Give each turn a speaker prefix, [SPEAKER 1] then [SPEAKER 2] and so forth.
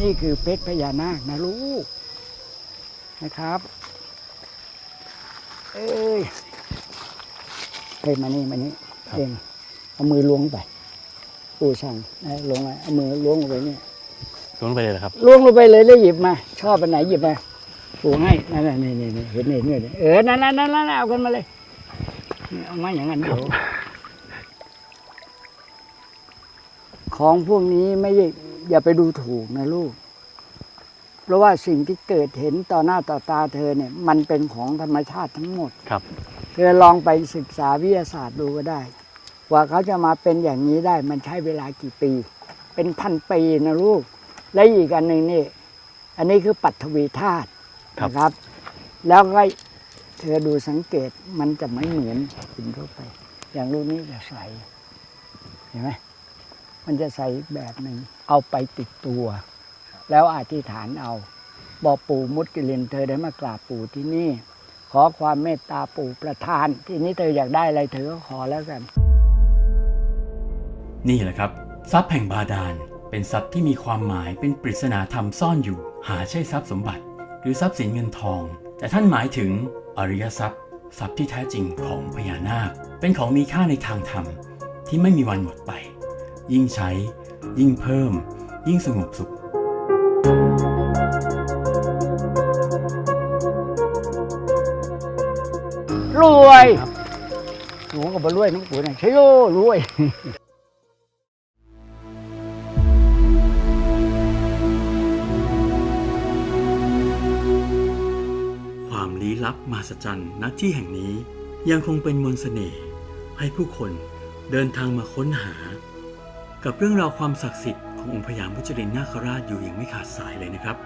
[SPEAKER 1] นี่คือเพชรพญานาคนะลูกนะครับ เอ้ยเฮ้ยมานี่มานี่เองเอามือล้วงไปปู่สั่งนะล้วงไปเอามือล้วงลงไปเนี่ย
[SPEAKER 2] ลงไปเลยเหรอครับ
[SPEAKER 1] ล้วงลงไปเลยแล้วหยิบมา ชอบอันไหนหยิบมาปู่ให้นั่นน่ะนี่นี่นี่เห็นเห็นเห็นเออนั่นนั่นนั่นนั่นเอากันมาเลยนี่เอามาอย่างนั้นเดี๋ยวของพวกนี้ไม่ใช่ อย่าไปดูถูกนะลูก เพราะว่าสิ่งที่เกิดเห็นต่อหน้าต่อตาเธอเนี่ย มันเป็นของธรรมชาติทั้งหมด
[SPEAKER 2] ครับ
[SPEAKER 1] เธอลองไปศึกษาวิทยาศาสตร์ดูก็ได้กว่าเขาจะมาเป็นอย่างนี้ได้ มันใช้เวลากี่ปี เป็นพันปีนะลูก และอีกอันหนึ่งนี่ อันนี้คือปัทวีธาตุ
[SPEAKER 2] ครับ
[SPEAKER 1] นะครับ แล้วก็เธอดูสังเกตมันจะไม่เหมือนหินทั่วไป อย่างลูกนี้จะใสเห็นไหม มันจะใสอีกแบบหนึ่งเอาไปติดตัว แล้วอธิษฐานเอา บอกปู่มุดกิเลนเธอได้มากราบปู่ที่นี่ ขอความเมตตาปู่ประทาน ทีนี้เธออยากได้อะไรเธอก็ขอแล้วกัน
[SPEAKER 3] นี่แหละครับ ทรัพย์แห่งบาดาล เป็นทรัพย์ที่มีความหมายเป็นปริศนาธรรมซ่อนอยู่ หาใช่ทรัพย์สมบัติ หรือทรัพย์สินเงินทอง แต่ท่านหมายถึงอริยทรัพย์ ทรัพย์ที่แท้จริงของพญานาค เป็นของมีค่าในทางธรรมที่ไม่มีวันหมดไป ยิ่งใช้ ยิ่งเพิ่ม ยิ่งสงบสุข
[SPEAKER 1] รวยหลวงก็บรวยน้องปู่นะใช่โยรวย
[SPEAKER 3] ความลี้ลับมหัศจรรย์ณที่แห่งนี้ยังคงเป็นมนต์เสน่ห์ให้ผู้คนเดินทางมาค้นหา กับเรื่องราวความศักดิ์สิทธิ์ขององค์พญามุจลินนาคราชอยู่อย่างไม่ขาดสายเลยนะครับ